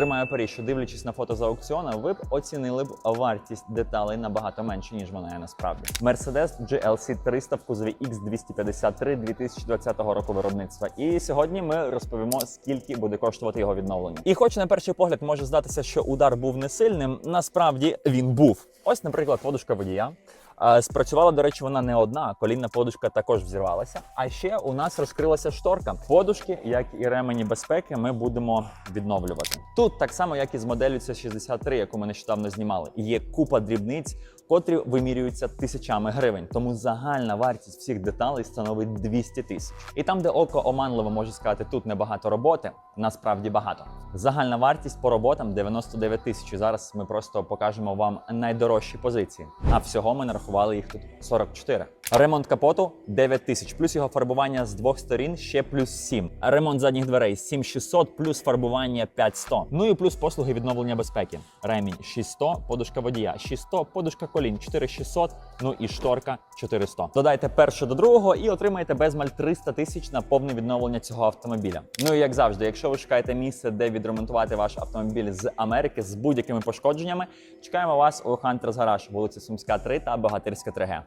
Тримаю парі, що дивлячись на фото з аукціону, ви б оцінили б вартість деталей набагато менше, ніж вона є насправді. Mercedes GLC 300 в кузові X253 2020 року виробництва. І сьогодні ми розповімо, скільки буде коштувати його відновлення. І хоч на перший погляд може здатися, що удар був не сильним, насправді він був. Ось, наприклад, подушка водія. Спрацювала, до речі, вона не одна. Колінна подушка також взірвалася. А ще у нас розкрилася шторка. Подушки, як і ремені безпеки, ми будемо відновлювати. Тут так само, як і з моделлю C63, яку ми нещодавно знімали. Є купа дрібниць, котрі вимірюються тисячами гривень. Тому загальна вартість всіх деталей становить 200 тисяч. І там, де око оманливо може сказати, тут небагато роботи, насправді багато. Загальна вартість по роботам 99 тисяч. Зараз ми просто покажемо вам найдорожчі позиції. А всього ми нарахували їх тут 44. Ремонт капоту 9 тисяч, плюс його фарбування з двох сторін ще плюс 7. Ремонт задніх дверей 7600, плюс фарбування 5100. Ну і плюс послуги відновлення безпеки. Ремінь 600, подушка водія 600, подушка колін 4600, ну і шторка 400. Додайте перше до другого і отримаєте безмаль 300 тисяч на повне відновлення цього автомобіля. Ну і як завжди, якщо ви шукаєте місце, де відремонтувати ваш автомобіль з Америки з будь-якими пошкодженнями, чекаємо вас у Hunters Garage, вулиця Сумська, 3 та Богатирська 3Г.